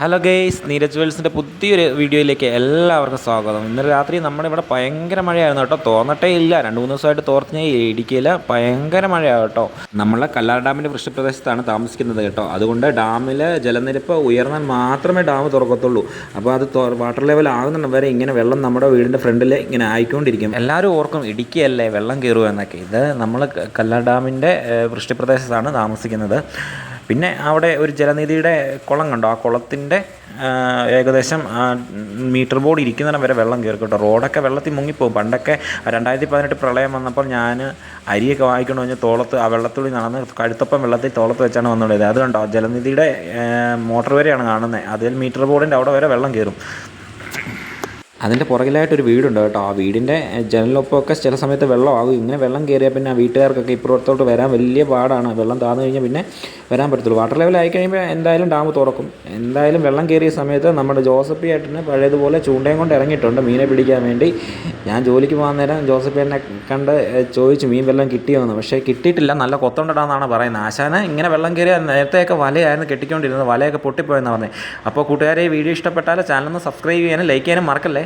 Hello guys Neeraj വെൽസിന്റെ പുതിയൊരു വീഡിയോയിലേക്ക് എല്ലാവർക്കും സ്വാഗതം. ഇന്നലെ രാത്രി നമ്മുടെ ഇവിടെ ഭയങ്കര മഴയായിരുന്നു കേട്ടോ. തോന്നട്ടേ ഇല്ല. രണ്ട് മൂന്ന് ദിവസമായിട്ട് തോർത്ത് ഇടുക്കിയില്ല. ഭയങ്കര മഴയാണ് കേട്ടോ. നമ്മളെ കല്ലാർ ഡാമിന്റെ വൃക്ഷപ്രദേശത്താണ് താമസിക്കുന്നത് കേട്ടോ. അതുകൊണ്ട് ഡാമിലെ ജലനിരപ്പ് ഉയർന്നാൽ മാത്രമേ ഡാം തുറക്കത്തുള്ളൂ. അപ്പോൾ അത് വാട്ടർ ലെവൽ ആകുന്നുണ്ട് വരെ ഇങ്ങനെ വെള്ളം നമ്മുടെ വീടിന്റെ ഫ്രണ്ടിൽ ഇങ്ങനെ ആയിക്കൊണ്ടിരിക്കും. എല്ലാവരും ഓർക്കും ഇടുക്കിയല്ലേ വെള്ളം കയറുക എന്നൊക്കെ. ഇത് നമ്മൾ കല്ലാർ ഡാമിന്റെ വൃഷ്ടിപ്രദേശത്താണ് താമസിക്കുന്നത്. പിന്നെ അവിടെ ഒരു ജലനിധിയുടെ കുളം കണ്ടോ? ആ കുളത്തിന്റെ ഏകദേശം മീറ്റർ ബോർഡ് ഇരിക്കുന്നിടം വരെ വെള്ളം കയറി കേട്ടോ. റോഡൊക്കെ വെള്ളത്തിൽ മുങ്ങിപ്പോകും. പണ്ടൊക്കെ രണ്ടായിരത്തി പതിനെട്ട് പ്രളയം വന്നപ്പോൾ ഞാൻ അരിയൊക്കെ വാങ്ങിക്കൊണ്ട് വന്ന് തോളത്ത് ആ വെള്ളത്തുള്ളി നടന്ന് കഴുത്തപ്പം വെള്ളത്തിൽ തോളത്ത് വെച്ചാണ് വന്നുള്ളത് അത് കണ്ടോ? ജലനിധിയുടെ മോട്ടർ വരെയാണ് കാണുന്നത്. അതിൽ മീറ്റർ ബോർഡിന്റെ അവിടെ വരെ വെള്ളം കയറും. അതിന്റെ പുറകിലായിട്ടൊരു വീടുണ്ട് കേട്ടോ. ആ വീടിന്റെ ജനലൊപ്പമൊക്കെ ചില സമയത്ത് വെള്ളമാകും. ഇങ്ങനെ വെള്ളം കയറിയാൽ പിന്നെ ആ വീട്ടുകാർക്കൊക്കെ ഇപ്പുറത്തോട്ട് വരാൻ വലിയ പാടാണ്. വെള്ളം താന്നു കഴിഞ്ഞാൽ പിന്നെ വരാൻ പറ്റത്തുള്ളൂ. വാട്ടർ ലെവൽ ആയി കഴിയുമ്പോൾ എന്തായാലും ഡാം തുറക്കും. എന്തായാലും വെള്ളം കയറിയ സമയത്ത് നമ്മുടെ ജോസഫി ഏട്ടന് പഴയതുപോലെ ചൂണ്ടയും കൊണ്ട് ഇറങ്ങിയിട്ടുണ്ട് മീനെ പിടിക്കാൻ വേണ്ടി. ഞാൻ ജോലിക്ക് പോകാൻ നേരം ജോസഫി ഏട്ടനെ കണ്ട് ചോദിച്ചു മീൻ വെള്ളം കിട്ടിയോ എന്ന് പക്ഷേ കിട്ടിയിട്ടില്ല. നല്ല കൊത്തണ്ടടാന്നാണ് പറയുന്നത്. ആശാന ഇങ്ങനെ വെള്ളം കയറിയ നേരത്തെയൊക്കെ വലയായിരുന്നു കെട്ടിക്കൊണ്ടിരുന്നത്. വലയൊക്കെ പൊട്ടിപ്പോയെന്ന് പറഞ്ഞത് അപ്പോൾ കൂട്ടുകാരെ ഈ വീഡിയോ ഇഷ്ടപ്പെട്ടാൽ ചാനൽ ഒന്ന് സബ്സ്ക്രൈബ് ചെയ്യാനും ലൈക്ക് ചെയ്യാനും മറക്കല്ലേ?